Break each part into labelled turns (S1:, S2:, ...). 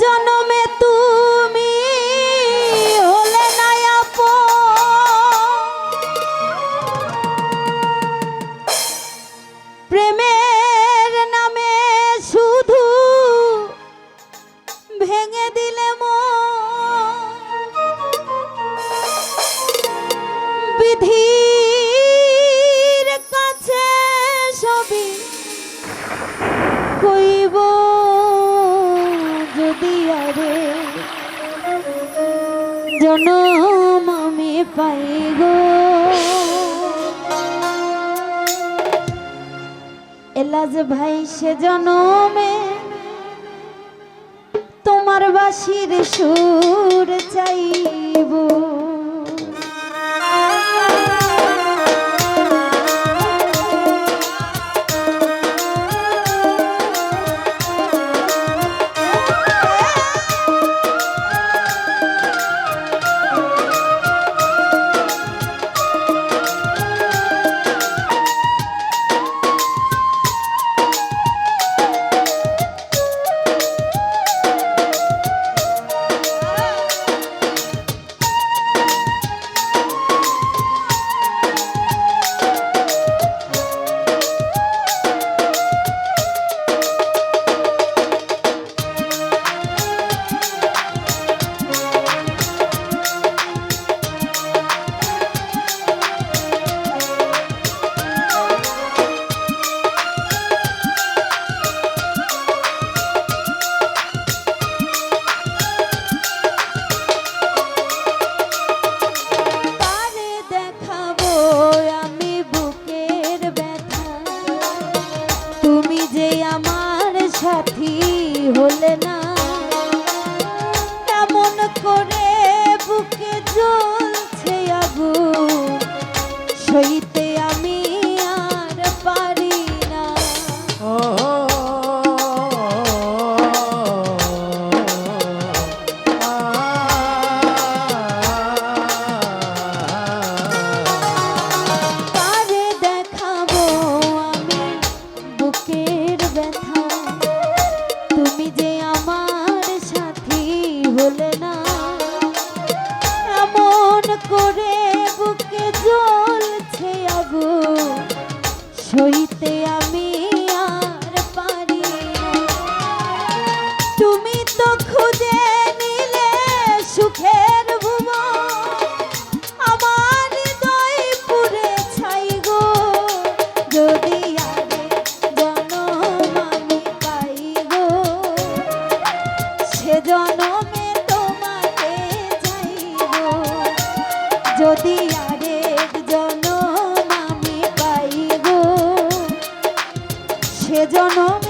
S1: জনমে তুমি হলে না প্রেমের নামে শুধু ভেঙে দিলে। বিধির কাছে সবই কইব জনম আমি পাই গো। এলাজ ভাই সে জনমে তোমার বাসির সুর চাইব। হলে না। কেমন করে বুকে জ্বলছে আগুন। সইতে জনমে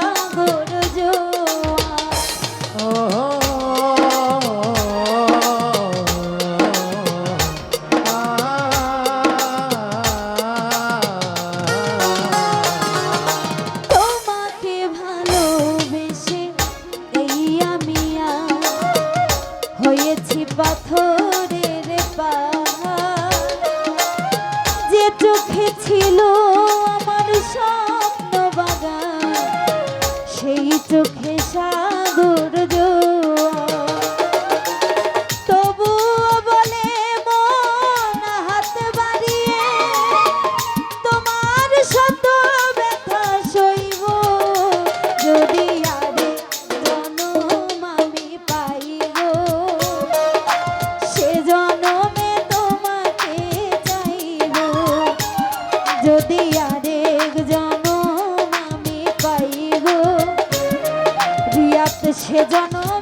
S1: পাথরের পাহাড়। যে চোখে ছিল আমার স্বপ্ন সে জন্য